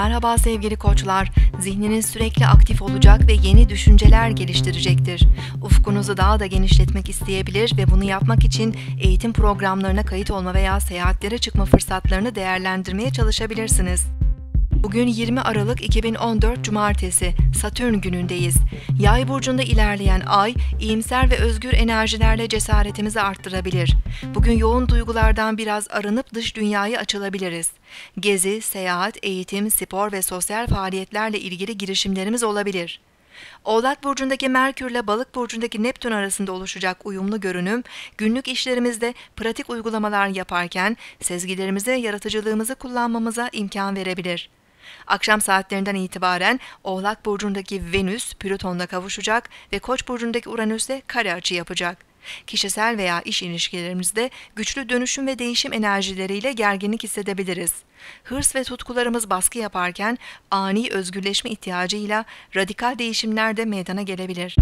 Merhaba sevgili koçlar. Zihniniz sürekli aktif olacak ve yeni düşünceler geliştirecektir. Ufkunuzu daha da genişletmek isteyebilir ve bunu yapmak için eğitim programlarına kayıt olma veya seyahatlere çıkma fırsatlarını değerlendirmeye çalışabilirsiniz. Bugün 20 Aralık 2014 Cumartesi, Satürn günündeyiz. Yay burcunda ilerleyen ay, iyimser ve özgür enerjilerle cesaretimizi arttırabilir. Bugün yoğun duygulardan biraz arınıp dış dünyayı açılabiliriz. Gezi, seyahat, eğitim, spor ve sosyal faaliyetlerle ilgili girişimlerimiz olabilir. Oğlak burcundaki Merkür ile Balık burcundaki Neptün arasında oluşacak uyumlu görünüm, günlük işlerimizde pratik uygulamalar yaparken sezgilerimizi, yaratıcılığımızı kullanmamıza imkan verebilir. Akşam saatlerinden itibaren Oğlak Burcu'ndaki Venüs Plüton'la kavuşacak ve Koç Burcu'ndaki Uranüs'le kare açı yapacak. Kişisel veya iş ilişkilerimizde güçlü dönüşüm ve değişim enerjileriyle gerginlik hissedebiliriz. Hırs ve tutkularımız baskı yaparken ani özgürleşme ihtiyacıyla radikal değişimler de meydana gelebilir.